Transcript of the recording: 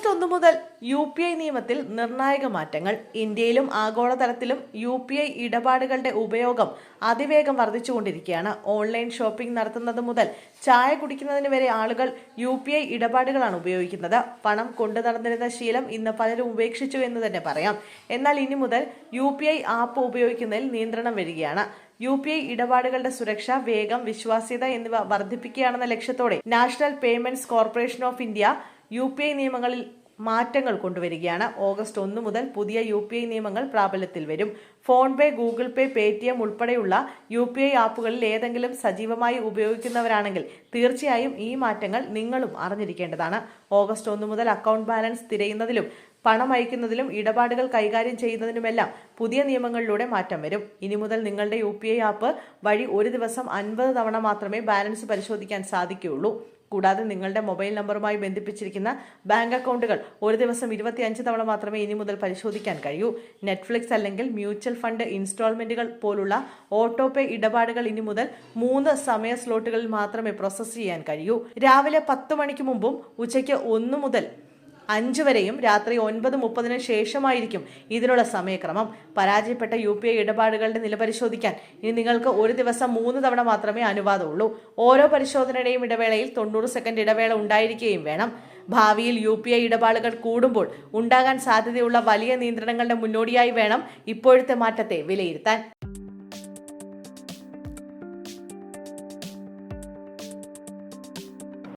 August ഒന്ന് മുതൽ U P I നിയമത്തിൽ നിർണായക മാറ്റങ്ങൾ. ഇന്ത്യയിലും ആഗോളതലത്തിലും യു പി ഐ ഇടപാടുകളുടെ ഉപയോഗം അതിവേഗം വർദ്ധിച്ചുകൊണ്ടിരിക്കുകയാണ്. ഓൺലൈൻ ഷോപ്പിംഗ് നടത്തുന്നത് മുതൽ ചായ കുടിക്കുന്നതിന് വരെ ആളുകൾ യു പി ഐ ഇടപാടുകളാണ് ഉപയോഗിക്കുന്നത്. പണം കൊണ്ടു നടന്നിരുന്ന ശീലം ഇന്ന് പലരും ഉപേക്ഷിച്ചു എന്ന് തന്നെ പറയാം. എന്നാൽ ഇനി മുതൽ യു പി ഐ ആപ്പ് ഉപയോഗിക്കുന്നതിൽ നിയന്ത്രണം വരികയാണ്. യു പി ഐ ഇടപാടുകളുടെ സുരക്ഷ വേഗം വിശ്വാസ്യത എന്നിവ വർദ്ധിപ്പിക്കുകയാണെന്ന ലക്ഷ്യത്തോടെ national payments corporation of India U P I നിയമങ്ങളിൽ മാറ്റങ്ങൾ കൊണ്ടുവരികയാണ്. ഓഗസ്റ്റ് ഒന്ന് മുതൽ പുതിയ യു പി ഐ നിയമങ്ങൾ പ്രാബല്യത്തിൽ വരും. ഫോൺ പേ ഗൂഗിൾ പേ പേടിഎം ഉൾപ്പെടെയുള്ള യു പി ഐ ആപ്പുകളിൽ ഏതെങ്കിലും സജീവമായി ഉപയോഗിക്കുന്നവരാണെങ്കിൽ തീർച്ചയായും ഈ മാറ്റങ്ങൾ നിങ്ങളും അറിഞ്ഞിരിക്കേണ്ടതാണ്. ഓഗസ്റ്റ് ഒന്ന് മുതൽ അക്കൗണ്ട് ബാലൻസ് തിരയുന്നതിലും പണം അയക്കുന്നതിലും ഇടപാടുകൾ കൈകാര്യം ചെയ്യുന്നതിനുമെല്ലാം പുതിയ നിയമങ്ങളിലൂടെ മാറ്റം വരും. ഇനി മുതൽ നിങ്ങളുടെ യു ആപ്പ് വഴി ഒരു ദിവസം അൻപത് തവണ മാത്രമേ ബാലൻസ് പരിശോധിക്കാൻ സാധിക്കുകയുള്ളൂ. കൂടാതെ നിങ്ങളുടെ മൊബൈൽ നമ്പറുമായി ബന്ധിപ്പിച്ചിരിക്കുന്ന ബാങ്ക് അക്കൗണ്ടുകൾ ഒരു ദിവസം ഇരുപത്തിയഞ്ച് തവണ മാത്രമേ ഇനി മുതൽ പരിശോധിക്കാൻ കഴിയൂ. നെറ്റ്ഫ്ലിക്സ് അല്ലെങ്കിൽ മ്യൂച്വൽ ഫണ്ട് ഇൻസ്റ്റാൾമെന്റുകൾ പോലുള്ള ഓട്ടോ പേ ഇടപാടുകൾ ഇനി മുതൽ മൂന്ന് സമയ സ്ലോട്ടുകളിൽ മാത്രമേ പ്രോസസ്സ് ചെയ്യാൻ കഴിയൂ. രാവിലെ പത്ത് മണിക്ക് മുമ്പും ഉച്ചയ്ക്ക് ഒന്ന് മുതൽ അഞ്ച് വരെയും രാത്രി ഒൻപത് മുപ്പതിന് ശേഷമായിരിക്കും ഇതിനുള്ള സമയക്രമം. പരാജയപ്പെട്ട യു പി ഐ ഇടപാടുകളുടെ നില പരിശോധിക്കാൻ ഇനി നിങ്ങൾക്ക് ഒരു ദിവസം മൂന്ന് തവണ മാത്രമേ അനുവാദമുള്ളൂ. ഓരോ പരിശോധനയുടെയും ഇടവേളയിൽ തൊണ്ണൂറ് സെക്കൻഡ് ഇടവേള ഉണ്ടായിരിക്കുകയും വേണം. ഭാവിയിൽ യു പി ഐ ഇടപാടുകൾ കൂടുമ്പോൾ ഉണ്ടാകാൻ സാധ്യതയുള്ള വലിയ നിയന്ത്രണങ്ങളുടെ മുന്നോടിയായി വേണം ഇപ്പോഴത്തെ മാറ്റത്തെ വിലയിരുത്താൻ.